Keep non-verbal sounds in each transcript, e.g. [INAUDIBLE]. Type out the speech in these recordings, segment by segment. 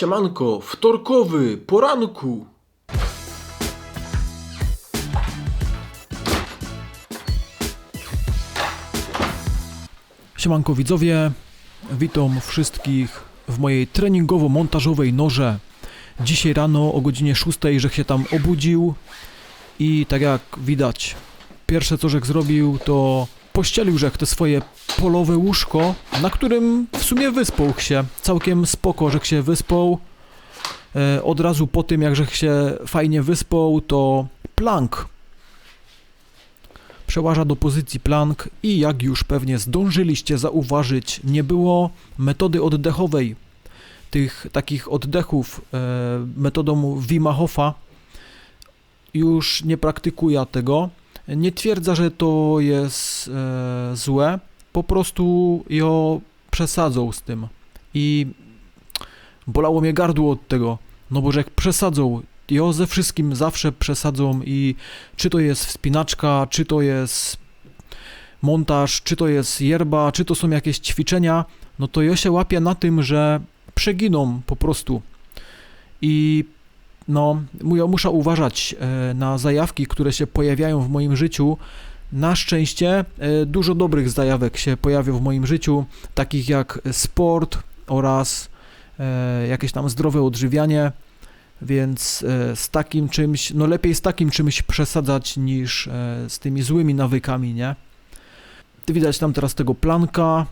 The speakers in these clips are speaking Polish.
Siemanko, wtorkowy, poranku. Siemanko widzowie, witam wszystkich w mojej treningowo-montażowej noże. Dzisiaj rano o godzinie 6, że się tam obudził i tak jak widać, pierwsze co Żech zrobił to pościelił Żech te swoje polowe łóżko, na którym w sumie wyspał się, całkiem spoko Żech się wyspał. E, od razu po tym jak Żech się fajnie wyspał to plank przełaża do pozycji plank i jak już pewnie zdążyliście zauważyć, nie było metody oddechowej. Tych takich oddechów e, metodą Wima Hofa już nie praktykuje tego. Nie twierdza, że to jest e, złe, po prostu ją przesadzą z tym. I bolało mnie gardło od tego, no bo że jak przesadzą ją ze wszystkim zawsze przesadzą i czy to jest wspinaczka, czy to jest montaż, czy to jest yerba, czy to są jakieś ćwiczenia, no to ja się łapię na tym, że przeginą po prostu. I no, muszę uważać e, na zajawki, które się pojawiają w moim życiu. Na szczęście e, dużo dobrych zajawek się pojawia w moim życiu, takich jak sport oraz e, jakieś tam zdrowe odżywianie. Więc z takim czymś, no lepiej z takim czymś przesadzać niż z tymi złymi nawykami, nie? Widać tam teraz tego planka.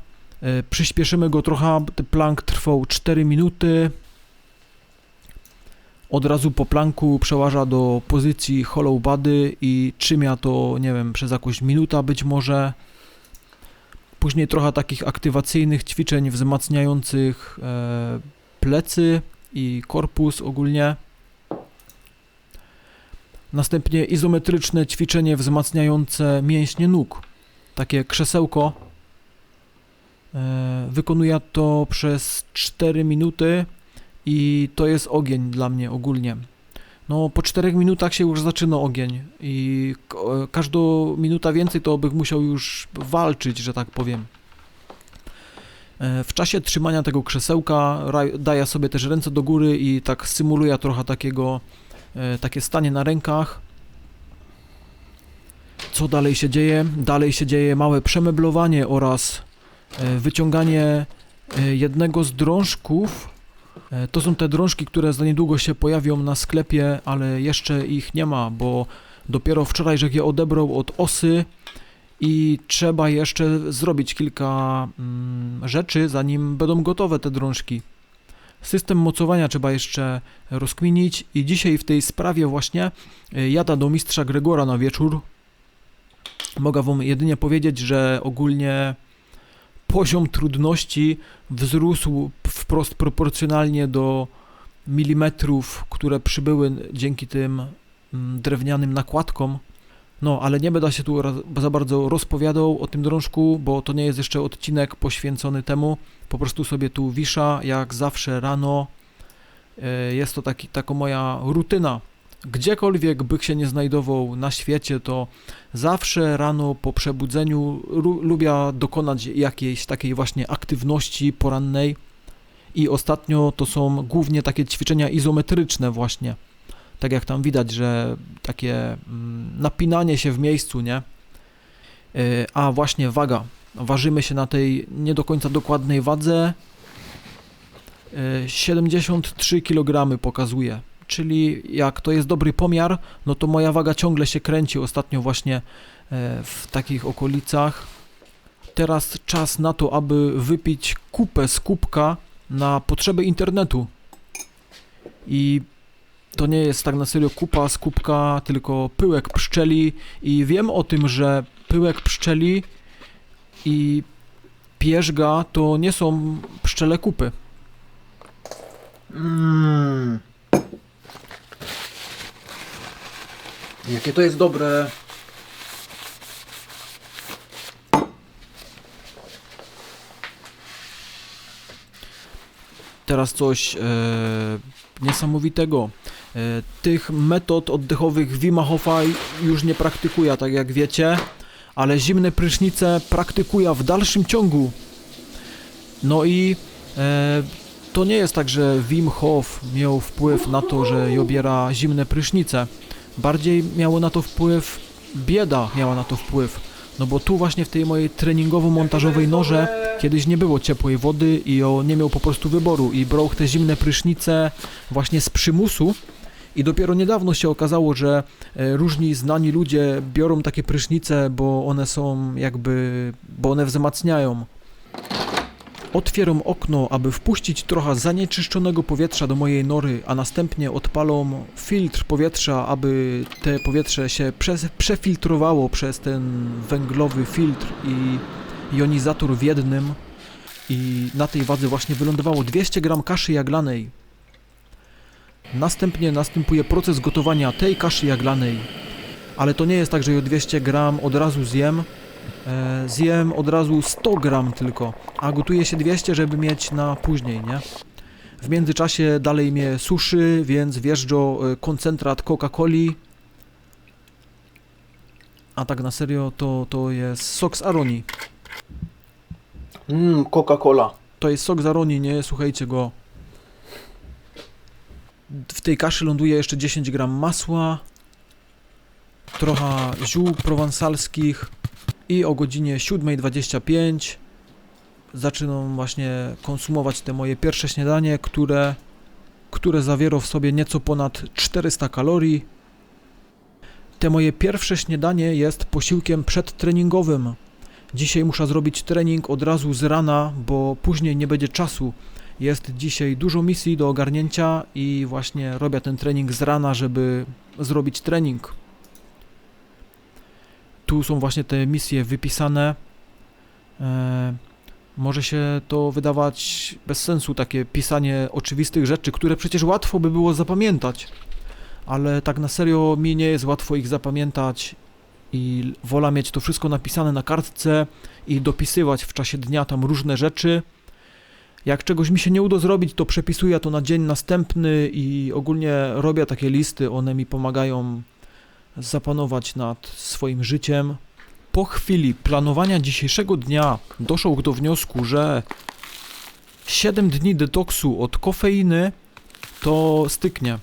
Przyspieszymy go trochę. Plank trwał 4 minuty. Od razu po planku przełaża do pozycji hollow body i trzymia to, nie wiem, przez jakąś minutę być może. Później trochę takich aktywacyjnych ćwiczeń wzmacniających plecy i korpus ogólnie. Następnie izometryczne ćwiczenie wzmacniające mięśnie nóg. Takie krzesełko. E, wykonuję to przez 4 minuty i to jest ogień dla mnie ogólnie. No, po 4 minutach się już zaczyna ogień i każdą minuta więcej to bych musiał już walczyć, że tak powiem. E, w czasie trzymania tego krzesełka daję sobie też ręce do góry i tak symuluję trochę takiego, e, takie stanie na rękach. Co dalej się dzieje? Dalej się dzieje małe przemeblowanie oraz e, wyciąganie jednego z drążków. To są te drążki, które za niedługo się pojawią na sklepie, ale jeszcze ich nie ma, bo dopiero wczoraj, że je odebrał od osy, i trzeba jeszcze zrobić kilka mm, rzeczy, zanim będą gotowe te drążki. System mocowania trzeba jeszcze rozkminić i dzisiaj w tej sprawie właśnie e, jada do mistrza Gregora na wieczór. Mogę wam jedynie powiedzieć, że ogólnie poziom trudności wzrósł wprost proporcjonalnie do milimetrów, które przybyły dzięki tym mm, drewnianym nakładkom. No, ale nie będę się tu za bardzo rozpowiadał o tym drążku, bo to nie jest jeszcze odcinek poświęcony temu. Po prostu sobie tu wisza, jak zawsze rano. E, jest to taki, taka moja rutyna. Gdziekolwiek bych się nie znajdował na świecie, to zawsze rano po przebudzeniu lubię dokonać jakiejś takiej właśnie aktywności porannej. I ostatnio to są głównie takie ćwiczenia izometryczne właśnie tak jak tam widać, że takie mm, napinanie się w miejscu, nie? E, a właśnie waga. Ważymy się na tej nie do końca dokładnej wadze. 73 e, kg pokazuje. Czyli jak to jest dobry pomiar, no to moja waga ciągle się kręci ostatnio właśnie e, w takich okolicach. Teraz czas na to, aby wypić kupę z kubka na potrzeby internetu. I to nie jest tak na serio kupa z kubka, tylko pyłek pszczeli i wiem o tym, że pyłek pszczeli i pierzga to nie są pszczele kupy. Mmm. Jakie to jest dobre. Teraz coś e, niesamowitego. E, tych metod oddechowych Wima Hofa już nie praktykuję, tak jak wiecie, ale zimne prysznice praktykuję w dalszym ciągu. No i e, to nie jest tak, że Wim Hof miał wpływ na to, że obiera zimne prysznice. Bardziej miało na to wpływ, bieda miała na to wpływ. No bo tu właśnie w tej mojej treningowo-montażowej norze kiedyś nie było ciepłej wody i on nie miał po prostu wyboru i brał te zimne prysznice właśnie z przymusu i dopiero niedawno się okazało, że e, różni znani ludzie biorą takie prysznice, bo one są jakby, bo one wzmacniają. Otwieram okno, aby wpuścić trochę zanieczyszczonego powietrza do mojej nory, a następnie odpalą filtr powietrza, aby te powietrze się przefiltrowało przez ten węglowy filtr i jonizator w jednym. I na tej wadze właśnie wylądowało 200 gram kaszy jaglanej. Następnie następuje proces gotowania tej kaszy jaglanej. Ale to nie jest tak, że ją 200 gram od razu zjem. E, zjem od razu 100 gram tylko, a gotuje się 200, żeby mieć na później, nie? W międzyczasie dalej mnie suszy, więc wjeżdża e, koncentrat Coca-Coli. A tak na serio to, to jest sok z Aroni. Mmm, Coca-Cola. To jest sok z Aroni, nie słuchajcie go. W tej kaszy ląduje jeszcze 10 gram masła, trochę ziół prowansalskich i o godzinie 7.25 zaczynam właśnie konsumować te moje pierwsze śniadanie, które, które zawiera w sobie nieco ponad 400 kalorii. Te moje pierwsze śniadanie jest posiłkiem przedtreningowym. Dzisiaj muszę zrobić trening od razu z rana, bo później nie będzie czasu. Jest dzisiaj dużo misji do ogarnięcia i właśnie robię ten trening z rana, żeby zrobić trening. Tu są właśnie te misje wypisane. E, może się to wydawać bez sensu, takie pisanie oczywistych rzeczy, które przecież łatwo by było zapamiętać. Ale tak na serio mi nie jest łatwo ich zapamiętać i wola mieć to wszystko napisane na kartce i dopisywać w czasie dnia tam różne rzeczy. Jak czegoś mi się nie uda zrobić, to przepisuję to na dzień następny i ogólnie robię takie listy, one mi pomagają zapanować nad swoim życiem. Po chwili planowania dzisiejszego dnia doszło do wniosku, że 7 dni detoksu od kofeiny to styknie.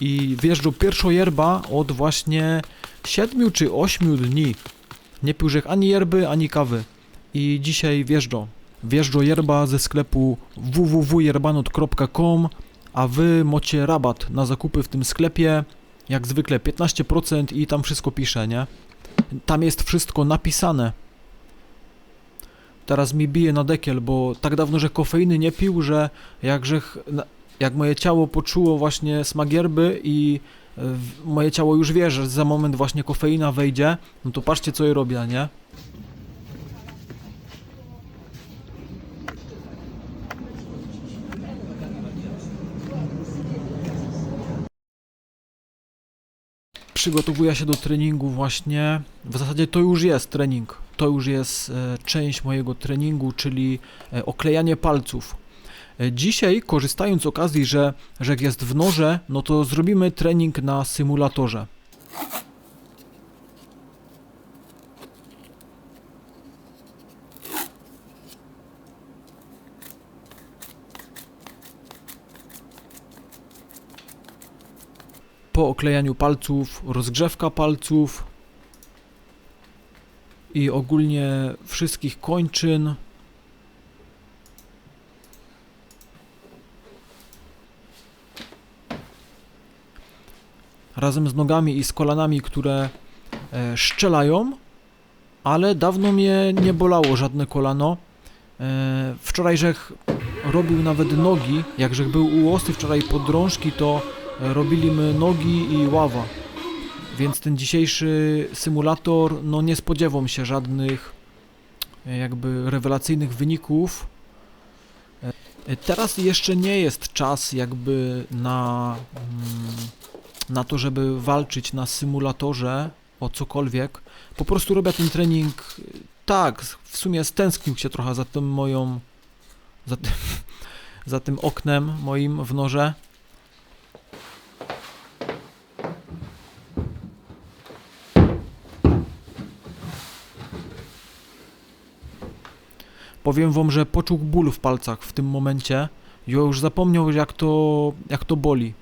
I wjeżdżą pierwsza yerba od właśnie 7 czy 8 dni. Nie pił żech ani yerby, ani kawy. I dzisiaj wjeżdżą. Wjeżdża yerba ze sklepu www.yerbanot.com, a wy macie rabat na zakupy w tym sklepie. Jak zwykle 15% i tam wszystko pisze, nie? Tam jest wszystko napisane. Teraz mi bije na dekiel, bo tak dawno, że kofeiny nie pił, że jakże jak moje ciało poczuło właśnie smak yerby i e, moje ciało już wie, że za moment właśnie kofeina wejdzie, no to patrzcie co je robię, nie? Przygotowuję się do treningu właśnie. W zasadzie to już jest trening. To już jest e, część mojego treningu, czyli e, oklejanie palców. E, Dzisiaj, korzystając z okazji, że, jak jest w norze, no to zrobimy trening na symulatorze. Po oklejaniu palców, rozgrzewka palców i ogólnie wszystkich kończyn. razem z nogami i z kolanami, które e, szczelają, ale dawno mnie nie bolało żadne kolano. E, wczoraj żech robił nawet nogi, jak żech był u wczoraj podrążki, to e, robili my nogi i ława. Więc ten dzisiejszy symulator, no nie spodziewam się żadnych e, jakby rewelacyjnych wyników. E, Teraz jeszcze nie jest czas jakby na mm, na to, żeby walczyć na symulatorze o cokolwiek. Po prostu robię ten trening y, tak, w sumie stęsknił się trochę za tym moją za tym, [LAUGHS] za tym oknem moim w norze. Powiem wam, że poczuł ból w palcach w tym momencie, Ja już zapomniał, jak to, jak to boli.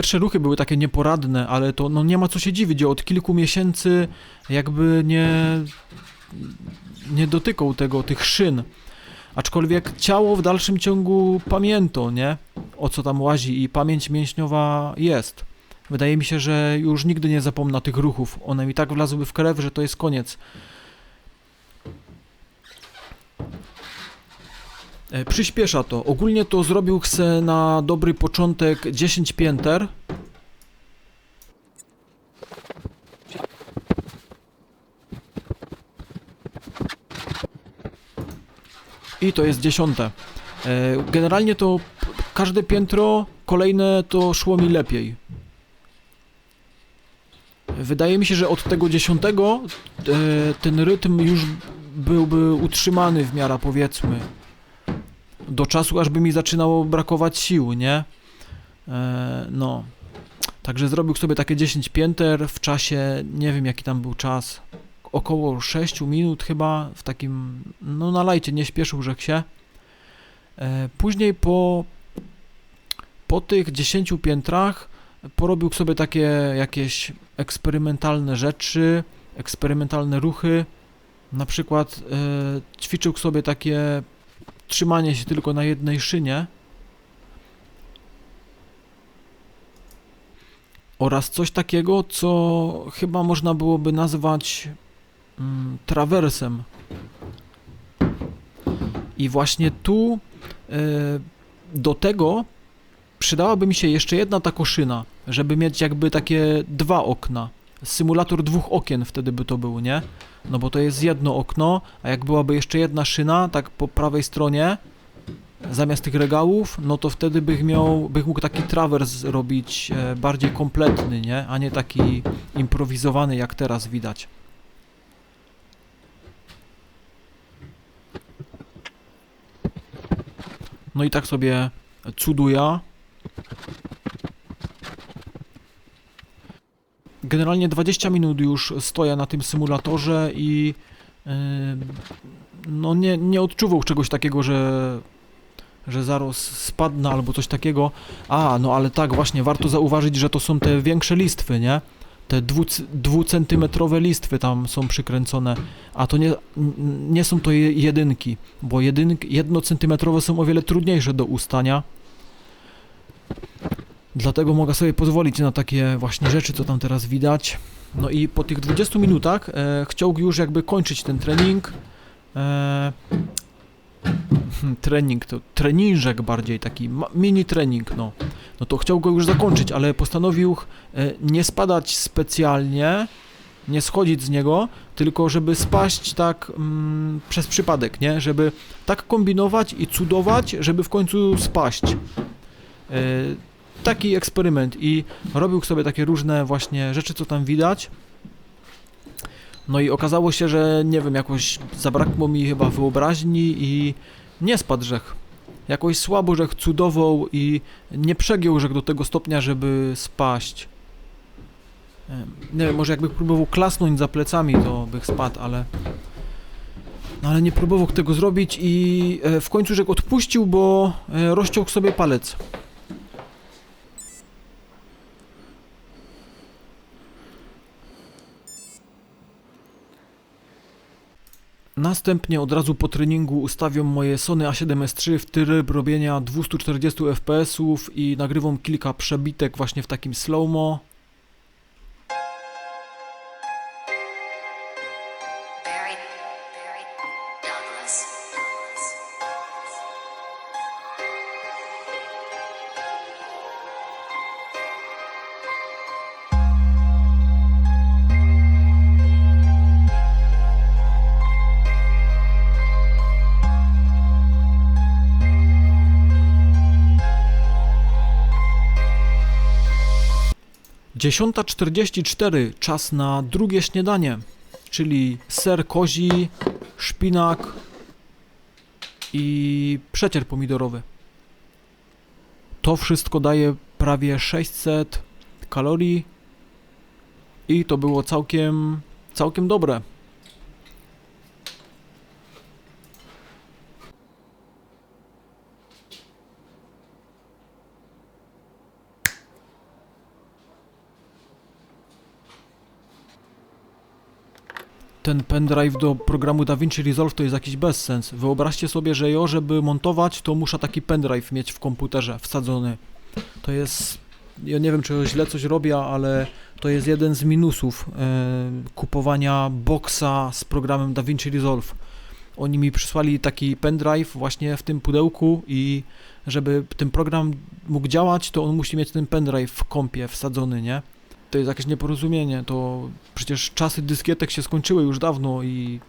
Pierwsze ruchy były takie nieporadne, ale to no nie ma co się dziwić, od kilku miesięcy jakby nie, nie dotykał tego, tych szyn. Aczkolwiek ciało w dalszym ciągu pamięta, nie? O co tam łazi i pamięć mięśniowa jest. Wydaje mi się, że już nigdy nie zapomna tych ruchów. One mi tak wlazły w krew, że to jest koniec. Przyspiesza to. Ogólnie to zrobił chcę na dobry początek 10 pięter. I to jest dziesiąte. E, Generalnie to każde piętro kolejne to szło mi lepiej. Wydaje mi się, że od tego dziesiątego e, ten rytm już byłby utrzymany w miarę powiedzmy do czasu, aż by mi zaczynało brakować sił, nie? E, no. Także zrobił sobie takie 10 pięter w czasie, nie wiem jaki tam był czas, około 6 minut chyba, w takim, no na lajcie, nie śpieszył rzekł się. E, później po, po tych 10 piętrach porobił sobie takie jakieś eksperymentalne rzeczy, eksperymentalne ruchy. Na przykład e, ćwiczył sobie takie trzymanie się tylko na jednej szynie oraz coś takiego, co chyba można byłoby nazwać mm, trawersem. I właśnie tu e, do tego przydałaby mi się jeszcze jedna taka szyna, żeby mieć jakby takie dwa okna. Symulator dwóch okien wtedy by to był, nie? No bo to jest jedno okno, a jak byłaby jeszcze jedna szyna, tak po prawej stronie, zamiast tych regałów, no to wtedy bych miał, bych mógł taki trawers robić e, bardziej kompletny, nie? A nie taki improwizowany, jak teraz widać. No i tak sobie cuduja. Generalnie 20 minut już stoję na tym symulatorze i yy, no nie, nie odczuwał czegoś takiego, że że zaraz spadnę albo coś takiego. A, no ale tak, właśnie, warto zauważyć, że to są te większe listwy, nie? Te dwu, dwucentymetrowe listwy tam są przykręcone, a to nie, nie są to je- jedynki, bo jedynki, jednocentymetrowe są o wiele trudniejsze do ustania. Dlatego mogę sobie pozwolić na takie właśnie rzeczy, co tam teraz widać. No i po tych 20 minutach e, chciał już jakby kończyć ten trening. E, hmm, trening to treninżek bardziej, taki mini trening, no. No to chciał go już zakończyć, ale postanowił e, nie spadać specjalnie, nie schodzić z niego, tylko żeby spaść tak mm, przez przypadek, nie? Żeby tak kombinować i cudować, żeby w końcu spaść. E, taki eksperyment i robił sobie takie różne właśnie rzeczy, co tam widać. No i okazało się, że nie wiem, jakoś zabrakło mi chyba wyobraźni i nie spadł rzech. Jakoś słabo rzech cudował i nie przegiął rzech do tego stopnia, żeby spaść. Nie wiem, może jakby próbował klasnąć za plecami, to bych spadł, ale... No ale nie próbował tego zrobić i e, w końcu rzek odpuścił, bo e, rozciął sobie palec. Następnie od razu po treningu ustawiam moje Sony A7S III w tryb robienia 240 fps i nagrywam kilka przebitek właśnie w takim slow-mo. 10.44 czas na drugie śniadanie, czyli ser kozi, szpinak i przecier pomidorowy. To wszystko daje prawie 600 kalorii i to było całkiem, całkiem dobre. Ten pendrive do programu DaVinci Resolve to jest jakiś bezsens. Wyobraźcie sobie, że ja, żeby montować, to muszę taki pendrive mieć w komputerze wsadzony. To jest. Ja nie wiem, czy źle coś robię, ale to jest jeden z minusów e, kupowania boxa z programem DaVinci Resolve. Oni mi przysłali taki pendrive właśnie w tym pudełku i żeby ten program mógł działać, to on musi mieć ten pendrive w kompie wsadzony, nie? To jest jakieś nieporozumienie, to przecież czasy dyskietek się skończyły już dawno i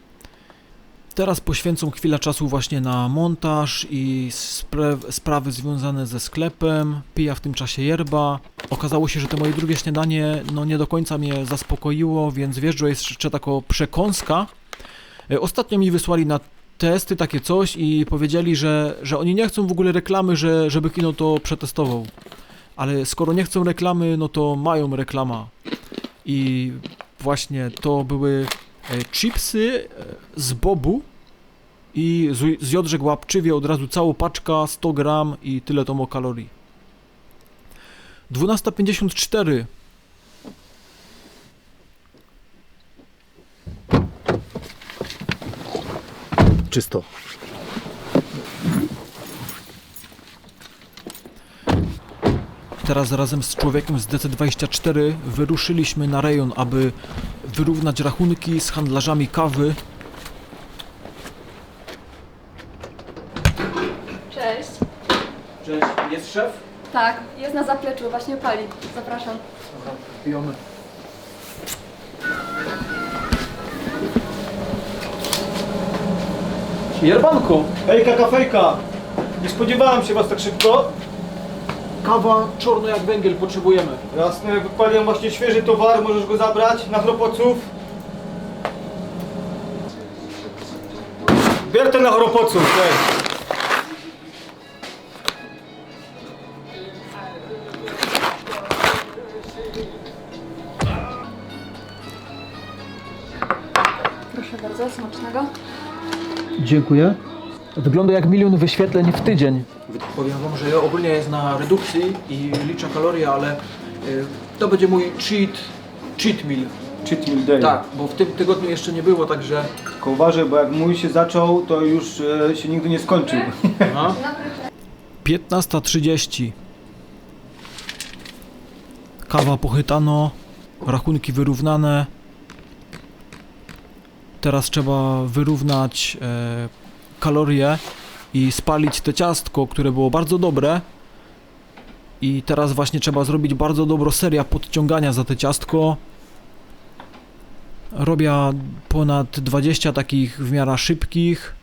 teraz poświęcą chwilę czasu właśnie na montaż i spra- sprawy związane ze sklepem, pija w tym czasie yerba. Okazało się, że to moje drugie śniadanie no nie do końca mnie zaspokoiło, więc jest jeszcze taka przekąska. E, Ostatnio mi wysłali na testy takie coś i powiedzieli, że, że oni nie chcą w ogóle reklamy, że, żeby kino to przetestował. Ale skoro nie chcą reklamy, no to mają reklama. I właśnie to były e, chipsy e, z bobu i z, z łapczywie od razu całą paczka, 100 gram i tyle to ma kalorii. 12.54 Czysto. Teraz razem z człowiekiem z DC24 wyruszyliśmy na rejon, aby wyrównać rachunki z handlarzami kawy. Cześć. Cześć, jest szef? Tak, jest na zapleczu, właśnie pali. Zapraszam. Pijamy. Jerbanko, Hejka, kafejka! Nie spodziewałem się was tak szybko. Kawa czarno jak węgiel potrzebujemy. Jasne, wypaliłem właśnie świeży towar, możesz go zabrać na chropoców. Bier ten na chropoców. Proszę bardzo, smacznego. Dziękuję. Wygląda jak milion wyświetleń w tydzień. Powiem wam, że ja ogólnie jest na redukcji i liczę kalorie, ale y, to będzie mój cheat, cheat meal. Cheat meal day. Tak, bo w tym tygodniu jeszcze nie było, także... Tylko uważaj, bo jak mój się zaczął, to już e, się nigdy nie skończył. [LAUGHS] Aha. 15.30 Kawa pochytano, rachunki wyrównane. Teraz trzeba wyrównać e, kalorie i spalić te ciastko, które było bardzo dobre. I teraz właśnie trzeba zrobić bardzo dobrą serię podciągania za te ciastko. Robię ponad 20 takich w miarę szybkich.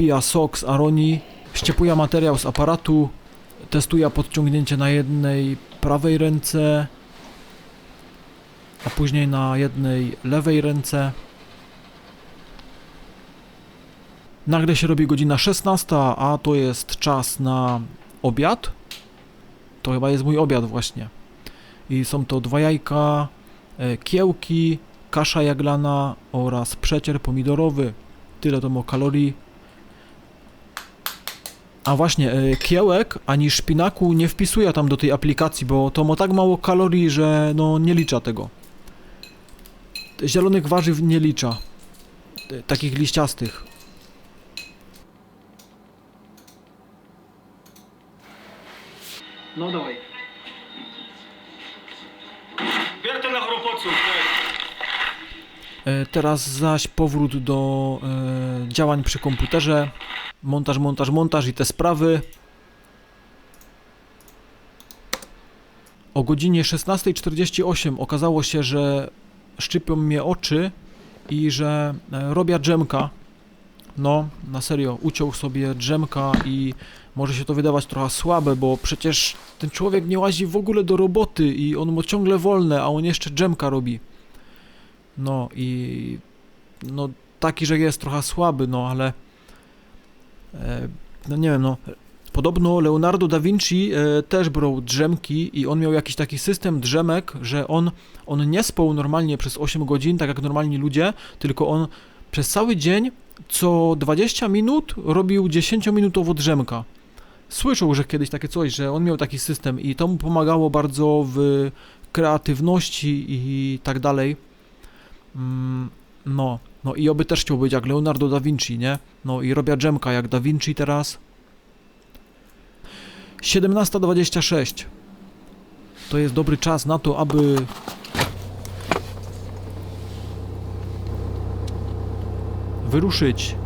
pija sok z Aroni, ściepuje materiał z aparatu, testuje podciągnięcie na jednej prawej ręce, a później na jednej lewej ręce. Nagle się robi godzina 16, a to jest czas na obiad. To chyba jest mój obiad właśnie. I są to dwa jajka, e, kiełki, kasza jaglana oraz przecier pomidorowy. Tyle to ma kalorii. A właśnie, e, kiełek ani szpinaku nie wpisuję tam do tej aplikacji, bo to ma tak mało kalorii, że no nie licza tego. Zielonych warzyw nie licza. E, Takich liściastych. No dawaj. Ten na. E, Teraz zaś powrót do e, działań przy komputerze. Montaż, montaż, montaż i te sprawy. O godzinie 16.48 okazało się, że szczypią mnie oczy i że e, robię dżemka. No, na serio, uciął sobie dżemka i może się to wydawać trochę słabe, bo przecież ten człowiek nie łazi w ogóle do roboty i on ma ciągle wolne, a on jeszcze dżemka robi. No i no taki, że jest trochę słaby, no ale no nie wiem, no podobno Leonardo da Vinci e, też brał drzemki i on miał jakiś taki system drzemek, że on, on nie spał normalnie przez 8 godzin, tak jak normalni ludzie, tylko on przez cały dzień co 20 minut robił 10-minutowo drzemka. Słyszał, że kiedyś takie coś, że on miał taki system i to mu pomagało bardzo w kreatywności i tak dalej. Mm, no, no i oby też chciał być jak Leonardo da Vinci, nie? No i robię dżemka jak da Vinci teraz. 17.26 to jest dobry czas na to, aby wyruszyć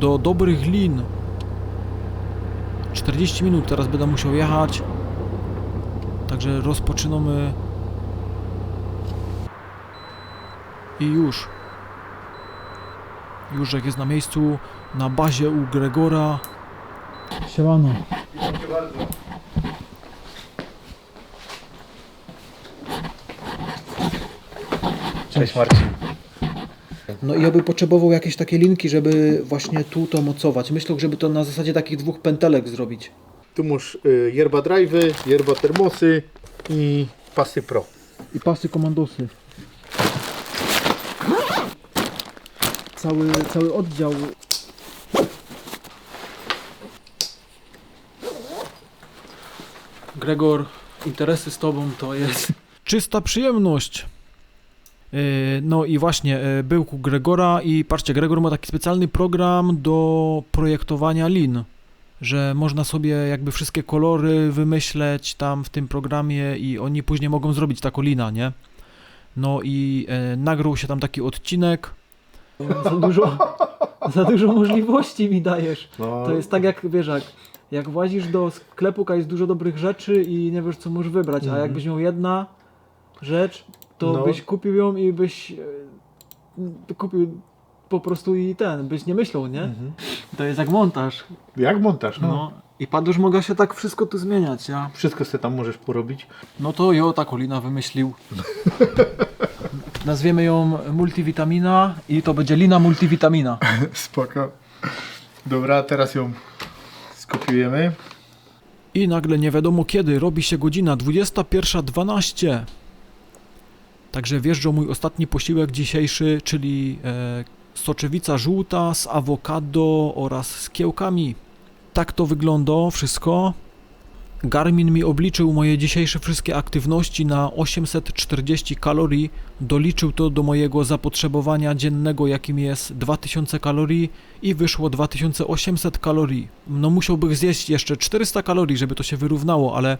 do dobrych lin. 40 minut teraz będę musiał jechać. Także rozpoczynamy. I już. Już jak jest na miejscu, na bazie u Gregora. Siemano. Dziękuję bardzo. Cześć Marcin. No i ja by potrzebował jakieś takie linki, żeby właśnie tu to mocować. Myślę, żeby to na zasadzie takich dwóch pętelek zrobić. Tu masz y, yerba drive'y, yerba termosy i pasy pro. I pasy komandosy. Cały, cały oddział. Gregor, interesy z tobą to jest. Czysta przyjemność. Yy, No i właśnie, yy, był ku Gregora i patrzcie, Gregor ma taki specjalny program do projektowania lin, że można sobie jakby wszystkie kolory wymyśleć tam w tym programie i oni później mogą zrobić taką lina, nie? No i e, nagrał się tam taki odcinek. Za dużo, za dużo możliwości mi dajesz. No, To jest tak jak, wiesz, jak, jak włazisz do sklepu, a jest dużo dobrych rzeczy i nie wiesz co możesz wybrać, a jakbyś miał jedna rzecz, to No. byś kupił ją i byś e, kupił po prostu i ten, byś nie myślał, nie? To jest jak montaż, Jak montaż, no. no. I padusz mogę się tak wszystko tu zmieniać, ja. Wszystko sobie tam możesz porobić. No to jo, taką Lina wymyślił. [LAUGHS] Nazwiemy ją multivitamina i to będzie Lina multivitamina. [LAUGHS] Spoko. Dobra, teraz ją skopiujemy. I nagle nie wiadomo kiedy robi się godzina 21.12. Także wjeżdżał mój ostatni posiłek dzisiejszy, czyli e, soczewica żółta z awokado oraz z kiełkami. Tak to wygląda wszystko. Garmin mi obliczył moje dzisiejsze wszystkie aktywności na 840 kalorii. Doliczył to do mojego zapotrzebowania dziennego, jakim jest 2000 kalorii i wyszło 2800 kalorii. No musiałbym zjeść jeszcze 400 kalorii, żeby to się wyrównało, ale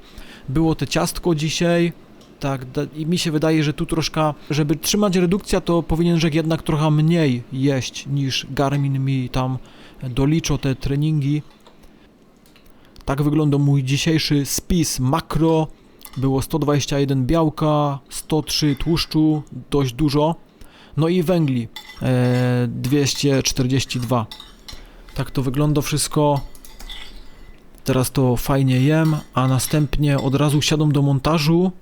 było te ciastko dzisiaj. Tak, i mi się wydaje, że tu troszkę, żeby trzymać redukcja, to powinien że jednak trochę mniej jeść niż Garmin mi tam doliczą te treningi. Tak wygląda mój dzisiejszy spis makro. Było 121 białka, 103 tłuszczu, dość dużo. No i węgli e, 242. Tak to wygląda wszystko. Teraz to fajnie jem, a następnie od razu siadam do montażu.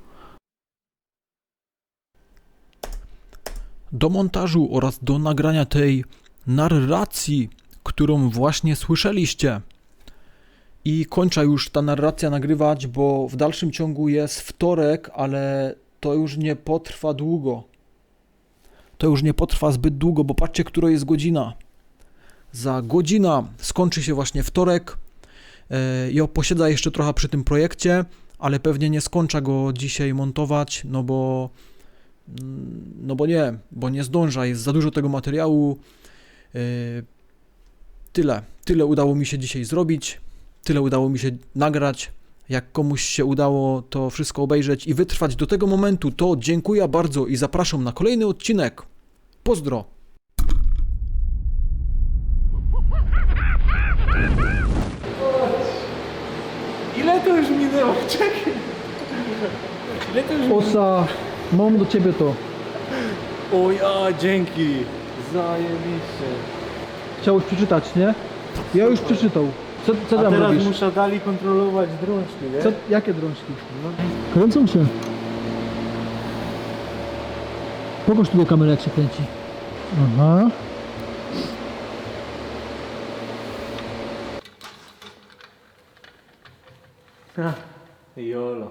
Do montażu oraz do nagrania tej narracji, którą właśnie słyszeliście. I kończę już ta narracja nagrywać, bo w dalszym ciągu jest wtorek, ale to już nie potrwa długo. To już nie potrwa zbyt długo, bo patrzcie, która jest godzina. Za godzinę skończy się właśnie wtorek. E, Ja posiedzę jeszcze trochę przy tym projekcie, ale pewnie nie skończę go dzisiaj montować, no bo mm, no bo nie, bo nie zdąża, jest za dużo tego materiału. E, Tyle, tyle udało mi się dzisiaj zrobić, tyle udało mi się nagrać. Jak komuś się udało to wszystko obejrzeć i wytrwać do tego momentu, to dziękuję bardzo i zapraszam na kolejny odcinek. Pozdro! Ile to już minęło? Czekaj! Ile to już Osa, mam do ciebie to. O ja, dzięki. Zajebiście. Chciałeś przeczytać, nie? Ja już przeczytał. Co, co A tam teraz robisz? muszę dalej kontrolować drążki, nie? Co, jakie drążki? Kręcą się. Pokaż tu do kamery jak się kręci. Aha. Jolo.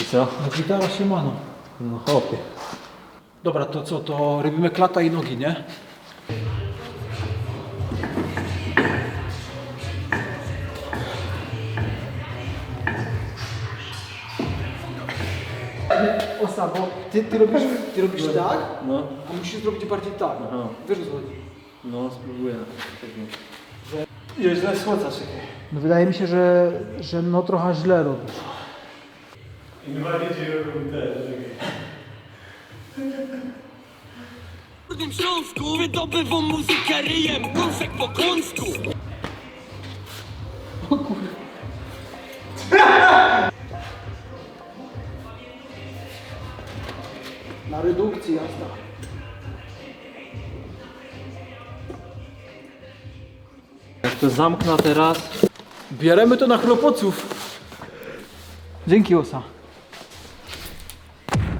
I co? No gitara no. No hopie. Dobra, to co, to robimy klata i nogi, nie? Osa, bo ty, ty robisz, ty robisz tak, No, a musisz zrobić bardziej tak. Aha. Wiesz o co chodzi? no spróbuję. Że... źle słońca czekaj. No wydaje mi się, że, że no trochę źle robisz. Górnym Śląsku Wydobywam muzykę ryjem Kąsek po kąsku Na redukcji jazda. Jak to zamknę teraz. Bieremy to na chłopoców. Dzięki Osa.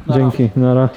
Dzięki, nara.